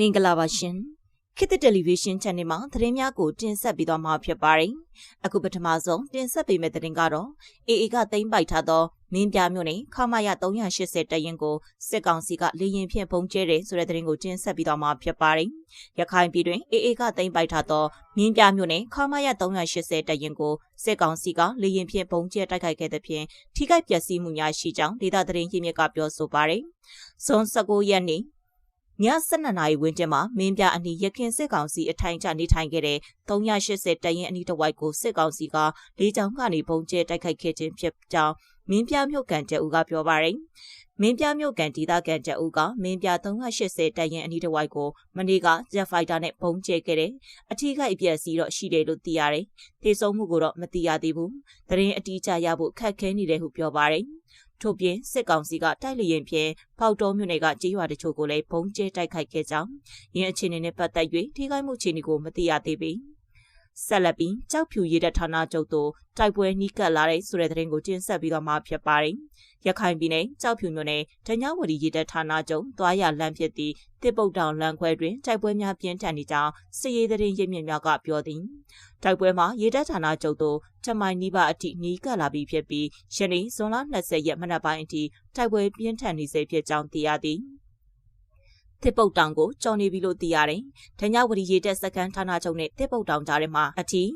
မင်္ဂလာပါရှင်ခေတ်သစ်တယ်လီဗီရှင်း channel မှာသတင်းများကိုတင်ဆက်ပေးသွားမှာဖြစ်ပါတယ်အခုပထမဆုံးတင်ဆက်ပေးမယ့်သတင်းကတော့အေအေကသိမ်းပိုက်ထားသောမင်းပြမြို့နယ်ခမာရ380တရင်ကိုစစ်ကောင်စီကလေရင်ဖြင့်ပုံကျဲတယ်ဆိုတဲ့သတင်းကိုတင်ဆက်ပေးသွားမှာဖြစ်ပါတယ်ရခိုင်ပြည်တွင်အေအေကသိမ်းပိုက်ထားသောမင်းပြမြို့နယ်ခမာရ380တရင်ကိုစစ်ကောင်စီကလေရင်ဖြင့်ပုံကျဲတိုက်ခိုက်ခဲ့တဲ့ဖြင့်ထိခိုက်ပျက်စီးမှုများရှိကြောင်းဒေသသတင်းရင်းမြစ်ကပြောဆိုပါတယ်ဇွန်19ရက်နေ့ည 12နာရီဝန်းကျင်မှာမင်းပြအနီးရခင်စစ်ကောင်စီအထိုင်ကျနေထိုင်ခဲ့တဲ့380တရင်အနီးတစ်ဝိုက်ကိုစစ်ကောင်စီကလေးချောင်းကနေပုံကျဲတိုက်ခိုက်ခဲ့ခြင်းဖြစ်ကြောင်းမင်းပြမြို့ကန်ကျဦးကပြောပါရယ် မင်းပြမြို့ကန်ဒေသခံကျဦးကမင်းပြ380တရင်အနီးတစ်ဝိုက်ကိုမနေ့ကဂျက်ဖိုက်တာနဲ့ပုံကျဲခဲ့တယ်အထီးခိုက်အပြက်စီးတော့ရှိတယ်လို့သိရတယ်ထေဆုံးမှုကိုတော့မသိရသေးဘူးတရင်အတီးကြရဖို့ခက်ခဲနေတယ်ဟုပြောပါရယ်ထို့ပြင်စစ်ကောင်စီကတိုက်လျင်ဖြင့်ပေါတော်မြို့နယ်ကကြေးရွာတချို့ကိုလည်းဘုံကျဲတိုက်ခိုက်ခဲ့ကြောင်းရင်းအခြေအနေနဲ့ပတ်သက်၍ထိခိုက်မှုအခြေအနေကိုမသိရသေးပေ ဆက်လက်ပြီးကြောက်ဖြူရည်တဲ့ဌာနချုပ်သို့တိုက်ပွဲနီးကပ်လာတဲ့ဆိုတဲ့သတင်းကိုတင်ဆက်ပြီးတော့မှဖြစ်ပါတယ်။ရခိုင်ပြည်နယ်ကြောက်ဖြူမြို့နယ်ဒညဝတီရည်တဲ့ဌာနချုပ်သွားရလမ်းဖြစ်သည့်တစ်ပုတ်တောင်လမ်းခွဲတွင်တိုက်ပွဲများပြင်းထန်နေကြောင်းစစ်ရေးသတင်းရင်းမြစ်များကပြောသည်။တိုက်ပွဲမှာရေတပ်ဌာနချုပ်သို့ထမိုင်နီးပါအထိနီးကပ်လာပြီးဖြစ်ပြီးယနေ့ဇွန်လ20ရက်မနက်ပိုင်းအထိတိုက်ပွဲပြင်းထန်နေစေဖြစ်ကြောင်းသိရသည်။ တစ်ပုတ်တောင်ကိုကြော်နေပြီလို့သိရတယ်။ဒညဝတီရေတက်စကန်ဌာနချုပ်နဲ့တစ်ပုတ်တောင်ကြားထဲမှာအထီး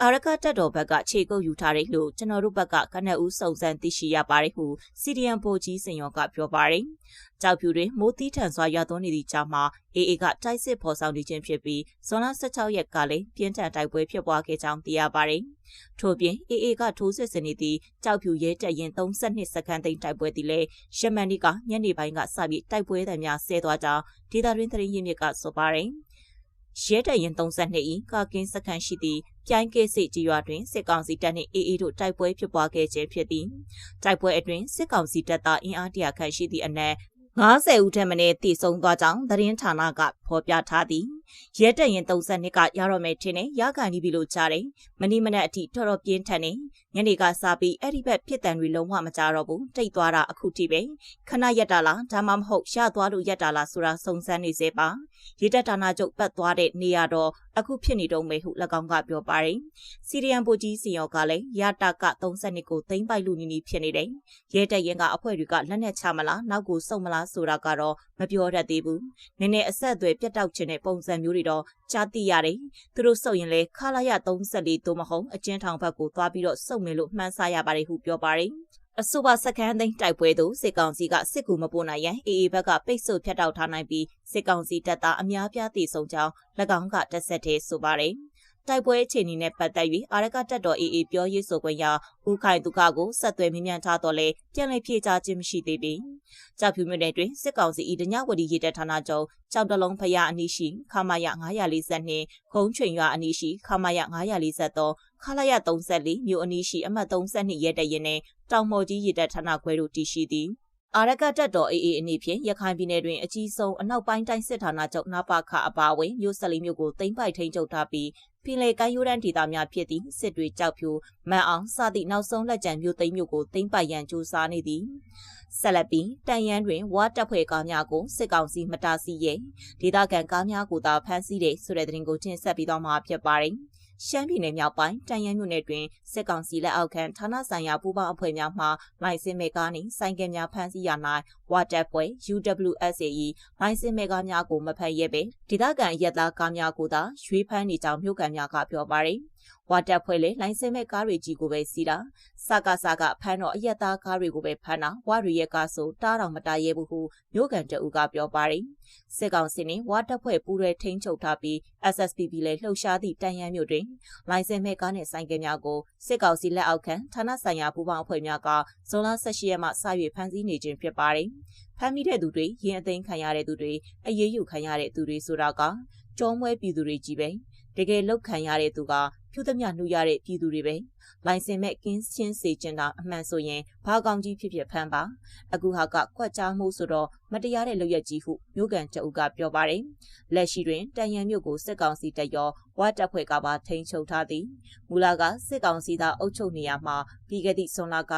အာရကတက်တော်ဘက်ကခြေကုပ်ယူထားတယ်လို့ကျွန်တော်တို့ဘက်ကခဏဦးစုံစမ်းသိရှိရပါတယ်ဟုစီဒီယန်ပိုကြီးစင်ရောကပြောပါတယ်။ကြောက်ဖြူတွင်မိုးသီးထန်စွာရွာသွန်းနေသည့်ကြားမှာအေအေကတိုက်စစ်ဖော်ဆောင်နေခြင်းဖြစ်ပြီးဇွန်လ16ရက်ကလည်းပြင်းထန်တိုက်ပွဲဖြစ်ပွားခဲ့ကြောင်းသိရပါတယ်။ထို့ပြင်အေအေကထိုးစစ်ဆင်နေသည့်ကြောက်ဖြူရဲတပ်ရင်32စက္ကန့်သိမ်းတိုက်ပွဲသည်လည်းရှမန်နီကညနေပိုင်းကစပြီးတိုက်ပွဲတံများဆဲသွားကြောင်းဒေတာရင်းသတင်းရင်းမြစ်ကဆိုပါတယ်။ ရဲတပ်ရင်32ဤကာကင်းစခန်းရှိသည့်ပြိုင်းကဲစိတ်ကြီးရွာတွင်စစ်ကောင်စီတပ်နှင့်အေးအေးတို့တိုက်ပွဲဖြစ်ပွားခဲ့ခြင်းဖြစ်သည်တိုက်ပွဲအတွင်းစစ်ကောင်စီတပ်သားအင်အားတရာခန့်ရှိသည့်အနက်90ဦးထက်မနည်းတည်ဆုံသွားကြောင်းသတင်းဌာနကဖော်ပြထားသည် ရဲတပ်ရင်32ကရတော့မယ်ထင်တယ်ရကန်ဒီပြီလို့ကြားတယ်မနီမနက်အထိတော်တော်ပြင်းထန်နေညနေကစပြီးအဲ့ဒီဘက်ဖြစ်တန်တွေလုံးဝမကြတော့ဘူးတိတ်သွားတာအခုထိပဲခဏရက်တာလားဒါမှမဟုတ်ရသွားလို့ရက်တာလားဆိုတာစုံစမ်းနေစေပါရေတပ်ဌာနချုပ်ပတ်သွားတဲ့နေရာတော့အခုဖြစ်နေတော့မယ်ဟု၎င်းကပြောပါတယ်စီရီယန်ပိုကြီးစီယောကလည်းရတာက32ကိုသိမ့်ပိုက်လူနီနီဖြစ်နေတယ်ရဲတပ်ရင်ကအဖွဲ့တွေကလက်နက်ချမလားနောက်ကိုစုံမလားဆိုတာကတော့မပြောတတ်သေးဘူးနည်းနည်းအဆက်အသွယ်ပြတ်တောက်ခြင်းတဲ့ပုံစံမျိုးတွေတော့ကြားသိရတယ်သူတို့စုပ်ရင်လဲခလာရ34သို့မဟုတ်အကျဉ်းထောင်ဘက်ကိုသွားပြီးတော့စုပ်မယ်လို့မှန်းဆရပါတယ်ဟုပြောပါတယ်အဆိုပါစခန်းသိမ်းတိုက်ပွဲသို့စစ်ကောင်စီကစစ်ကူမပို့နိုင်ရန်အေအေဘက်ကပိတ်ဆို့ဖျက်တောက်ထားနိုင်ပြီးစစ်ကောင်စီတပ်သားအများပြားတည်ဆုံကြောင်း၎င်းကတက်ဆက်သေးဆိုပါတယ်။တိုက်ပွဲအခြေအနေနဲ့ပတ်သက်၍အာရကတက်တော်အေအေပြောရေးဆိုခွင့်ရဦးခိုင်သူခကိုဆက်သွယ်မြင်မြန်ထားတော့လဲပြန်လည်ဖြေကြားခြင်းမရှိသေးပေ။ ကြောက်ဖြူမြို့နယ်တွင်စစ်ကောင်စီဤတညဝတီရေတပ်ဌာနချုပ်ကြောက်တလုံးဖရအနီးရှိခမာယ942ခုံးချွင်ရွာအနီးရှိခမာယ943ခလာယ34မြို့အနီးရှိအမှတ်32ရဲတပ်ရင်နဲ့တောင်မော်ကြီးရေတပ်ဌာနခွဲတို့တည်ရှိသည်။ အာရကတက်တော်အေအေအနေဖြင့်ရခိုင်ပြည်နယ်တွင်အကြီးဆုံးအနောက်ပိုင်းတိုင်းစစ်ဌာနချုပ်နာပါခအပါအဝင်မြို့ဆက်လီမြို့ကိုသိမ်းပိုက်ထိန်းချုပ်ထားပြီးပင်လေကမ်းရိုးတန်းဒေသများဖြစ်သည့်စစ်တွေကြောက်ဖြူမန်အောင်စသည့်နောက်ဆုံးလက်ကျန်မြို့သိမ်းမြို့ကိုသိမ်းပိုက်ရန်ကြိုးစားနေသည်ဆက်လက်ပြီးတန်ရန်တွင်ဝါတပ်ဖွဲ့ကားများကိုစစ်ကောင်စီမတားဆီးရဲဒေသခံကားများကိုသာဖမ်းဆီးတဲ့ဆိုတဲ့သတင်းကိုတင်ဆက်ပြီးတော့မှာဖြစ်ပါတယ်။ ရှမ်းပြည်နယ်မြောက်ပိုင်းတန်ရန်မြို့နယ်တွင်စစ်ကောင်စီလက်အောက်ခံဌာနဆိုင်ရာပူးပေါင်းအဖွဲ့များမှလိုင်စင်မေကားနှင့်ဆိုင်ကယ်များဖမ်းဆီးရ၌ဝါတပ်ပွဲ UWSAE လိုင်စင်မေကားများကိုမဖမ်းရဲပဲဒေသခံရက်သားကားများကိုသာရွေးဖမ်းနေကြောင်းမြို့ကန်များကပြောပါရယ် ဝါတက်ဖွဲ့လေလိုင်းစင်မဲ့ကားတွေကြီးကိုပဲစီးတာစကားစကားဖမ်းတော့အရက်သားကားတွေကိုပဲဖမ်းတာဝါတွေရဲ့ကားဆိုတားတော်မတားရဲဘူးဟုမြို့ကန်တအူကပြောပါတယ်စစ်ကောင်စီနှင့်ဝါတက်ဖွဲ့ပူးရဲထိန်းချုပ်ထားပြီး SSPP လည်းလှုပ်ရှားသည့်တန်ရန်မြို့တွင်လိုင်းစင်မဲ့ကားနဲ့ဆိုင်ကယ်များကိုစစ်ကောင်စီလက်အောက်ခံဌာနဆိုင်ရာပူးပေါင်းအဖွဲ့များကဇွန်လ18ရက်မှစ၍ဖမ်းဆီးနေခြင်းဖြစ်ပါတယ်ဖမ်းမိတဲ့သူတွေရင်အသိမ်းခံရတဲ့သူတွေအရေးယူခံရတဲ့သူတွေဆိုတာကကြောမွဲပြည်သူတွေကြီးပဲ တကယ်လောက်ခံရတဲ့သူကဖြူသမျှနှူရတဲ့ပြည်သူတွေပဲလိုင်စင်မဲ့ကင်းချင်းစေချင်တာအမှန်ဆိုရင်ဘာကောင်ကြီးဖြစ်ဖြစ်ဖမ်းပါအခုဟာကကွက်ကြားမှုဆိုတော့မတရားတဲ့လုပ်ရက်ကြီးဟုမြို့ကန်တအုပ်ကပြောပါတယ်လက်ရှိတွင်တန်ရန်မြို့ကိုစစ်ကောင်စီတပ်ရောဝါတပ်ဖွဲ့ကပါထိန်းချုပ်ထားသည်မူလကစစ်ကောင်စီသားအုပ်ချုပ်နေရမှာပြီးခဲ့သည့်ဆွန်လက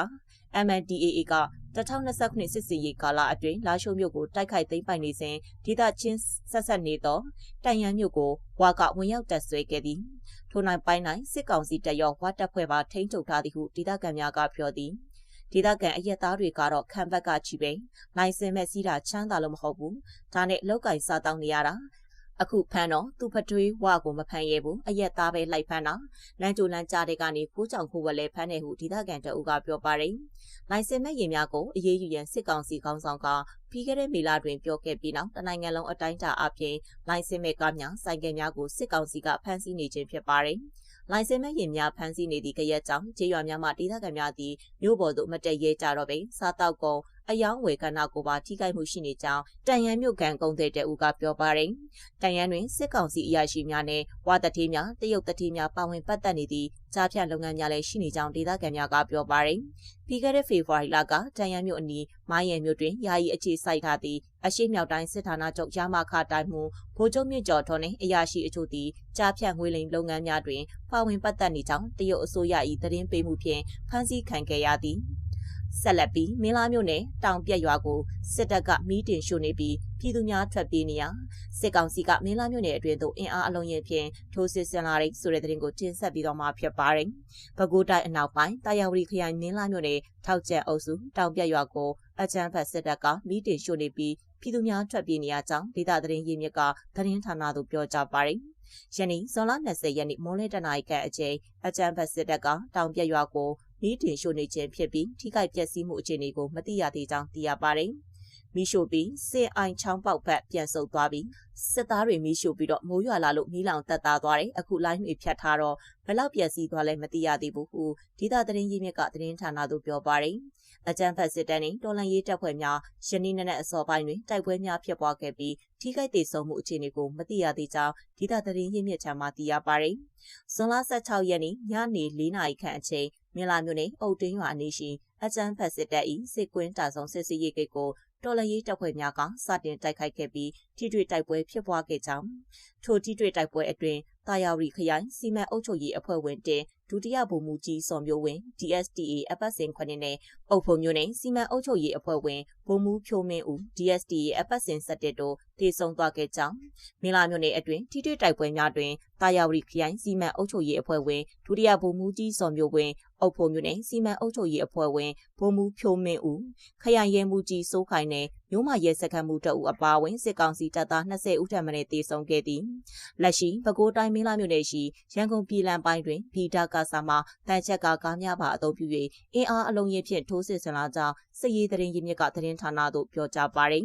MNDAA က2029စစ်စီရေးကာလအတွင်းလာရှိုးမြို့ကိုတိုက်ခိုက်သိမ်းပိုက်နေစဉ်ဒေသချင်းဆက်ဆက်နေသောတန်ရန်မြို့ကိုဝါကဝင်ရောက်တပ်ဆွဲခဲ့သည်ထို့နောက်ပိုင်း၌စစ်ကောင်စီတပ်ရောဝါတပ်ဖွဲ့ပါထိန်းချုပ်ထားသည်ဟုဒေသခံများကပြောသည်ဒေသခံအရက်သားတွေကတော့ခံဘက်ကချီပိန်လိုင်စင်မဲ့စီးတာချမ်းသာလို့မဟုတ်ဘူးဒါနဲ့လောက်ကင်စားတောင်းနေရတာ အခုဖမ်းတော့သူ့ဖထွေးဝါကိုမဖမ်းရဘူးအရက်သားပဲလိုက်ဖမ်းတာလမ်းကြိုလမ်းကြားတွေကနေကိုကြောင်ခိုးဝက်လဲဖမ်းနေဟုဒေသခံတအုပ်ကပြောပါတယ်လိုင်စင်မဲ့ရင်များကိုအရေးယူရန်စစ်ကောင်စီခေါင်းဆောင်ကပြီးခဲ့တဲ့မေလတွင်ပြောခဲ့ပြီးနောက်တနိုင်ငံလုံးအတိုင်းအတာအပြင်လိုင်စင်မဲ့ကားများစိုက်ကယ်များကိုစစ်ကောင်စီကဖမ်းဆီးနေခြင်းဖြစ်ပါတယ်လိုင်စင်မဲ့ရင်များဖမ်းဆီးနေသည့်ကြရက်ကြောင့်ကျေးရွာများမှဒေသခံများသည်မြို့ပေါ်သို့မတက်ရဲကြတော့ပေစားတောက်ကုန် အယောင်းဝယ်ကဏ္ဍကိုပါထိခိုက်မှုရှိနေကြောင်းတန်ရန်မြို့ကန်ကုန်းတဲ့တဲဦးကပြောပါတယ်။တန်ရန်တွင်စစ်ကောင်စီအရာရှိများနဲ့ဝါတတိများတရုတ်တတိများပါဝင်ပတ်သက်နေသည့်ကြားဖြတ်လုပ်ငန်းများလည်းရှိနေကြောင်းဒေသခံများကပြောပါတယ်။ပြီးခဲ့တဲ့ဖေဖော်ဝါရီလကတန်ရန်မြို့အနီးမိုင်းရံမြို့တွင်ယာယီအခြေစိုက်ထားသည့်အရှိမြောက်တိုင်းစစ်ဌာနချုပ်ရမခတိုင်းမှုဗိုလ်ချုပ်မြင့်ကျော်ထွန်းနှင့်အရာရှိအချို့သည်ကြားဖြတ်ငွေလိမ်လုပ်ငန်းများတွင်ပါဝင်ပတ်သက်နေကြောင်းတရုတ်အစိုးရ၏သတင်းပေးမှုဖြင့်ဖမ်းဆီးခံခဲ့ရသည်။ ဆက်လက်ပြီးမင်းလာမြို့နယ်တောင်ပြက်ရွာကိုစစ်တပ်ကမီးတင်ရှို့နေပြီးပြည်သူများထွက်ပြေးနေရစစ်ကောင်စီကမင်းလာမြို့နယ်အတွင်းသို့အင်အားအလုံးရင်ဖြင့်ထိုးစစ်ဆင်လာတဲ့ဆိုတဲ့သတင်းကိုတင်ဆက်ပြီးတော့မှဖြစ်ပါတယ်။ပဲခူးတိုင်းအနောက်ပိုင်းတာယာဝတီခရိုင်မင်းလာမြို့နယ်ထောက်ကျက်အုပ်စုတောင်ပြက်ရွာကိုအကြမ်းဖက်စစ်တပ်ကမီးတင်ရှို့နေပြီးပြည်သူများထွက်ပြေးနေရကြောင်းဒေသသတင်းရင်းမြစ်ကသတင်းဌာနသို့ပြောကြားပါတယ်။ယနေ့ဇွန်လ20ရက်နေ့မိုးလင်းတနာရီကအချိန်အကြမ်းဖက်စစ်တပ်ကတောင်ပြက်ရွာကို မီးတင်ရှို့နေခြင်းဖြစ်ပြီးထိခိုက်ပျက်စီးမှုအခြေအနေကိုမသိရသေးကြောင်းသိရပါတယ်။မီးရှို့ပြီးစင်အိုင်ချောင်းပေါက်ဘက်ပြန်ဆုတ်သွားပြီးစစ်သားတွေမီးရှို့ပြီးတော့မိုးရွာလာလို့မီးလောင်တက်သားသွားတယ်အခုလိုင်းတွေဖြတ်ထားတော့ဘလောက်ပျက်စီးသွားလဲမသိရသေးဘူးဟုဒေသသတင်းရင်းမြစ်ကသတင်းဌာနသို့ပြောပါတယ်အကြံဖက်စစ်တမ်းနှင့်တော်လန်ရေးတပ်ဖွဲ့များယနေ့နေ့အစောပိုင်းတွင်တိုက်ပွဲများဖြစ်ပွားခဲ့ပြီးထိခိုက်ဒေဆုံးမှုအခြေအနေကိုမသိရသေးကြောင်းဒေသသတင်းရင်းမြစ်ထံမှသိရပါတယ်။ဇွန်လ16ရက်နေ့ညနေ4နာရီခန့်အချိန် မြလာမြို့နယ်အုတ်တင်းရွာအနီးရှိအကြမ်းဖက်စစ်တပ်၏စစ်ကွင်းတာဆောင်စစ်စီရေးဂိတ်ကိုတော်လရေးတပ်ဖွဲ့များကစတင်တိုက်ခိုက်ခဲ့ပြီးထိတွေ့တိုက်ပွဲဖြစ်ပွားခဲ့ကြောင်းထိုထိတွေ့တိုက်ပွဲအတွင်း တာယာဝတီခရိုင်စီမံအုပ်ချုပ်ရေးအဖွဲ့ဝင်တင်ဒုတိယဗိုလ်မှူးကြီးစော်မျိုးဝင်း DSTA အပတ်စဉ်ခွနဲ့နဲ့အုပ်ဖို့မျိုးနဲ့စီမံအုပ်ချုပ်ရေးအဖွဲ့ဝင်ဗိုလ်မှူးဖြိုးမင်းဦး DSTA အပတ်စဉ်17တို့တည်ဆုံသွားခဲ့ကြောင်းမင်းလာမျိုးနဲ့အတွင်ထိတွေ့တိုက်ပွဲများတွင်တာယာဝတီခရိုင်စီမံအုပ်ချုပ်ရေးအဖွဲ့ဝင်ဒုတိယဗိုလ်မှူးကြီးစော်မျိုးဝင်းအုပ်ဖို့မျိုးနဲ့စီမံအုပ်ချုပ်ရေးအဖွဲ့ဝင်ဗိုလ်မှူးဖြိုးမင်းဦးခရိုင်ရဲမှူးကြီးစိုးခိုင်နဲ့ မြို့မရဲစခန်းမှုတအုပ်အပါအဝင်စစ်ကောင်စီတပ်သား20ဦးထပ်မံတည်ဆုံခဲ့သည်လက်ရှိပဲခူးတိုင်းမင်းလာမြို့နယ်ရှိရန်ကုန်ပြည်လန်ပိုင်းတွင်ဘီဒါကာဆာမှာတန်ချက်ကကားများပါအုပ်ပြု၍အင်အားအလုံးရင်းဖြင့်ထိုးစစ်ဆင်လာကြောင်းစစ်ရေးသတင်းရင်းမြစ်ကသတင်းဌာနသို့ပြောကြားပါရယ်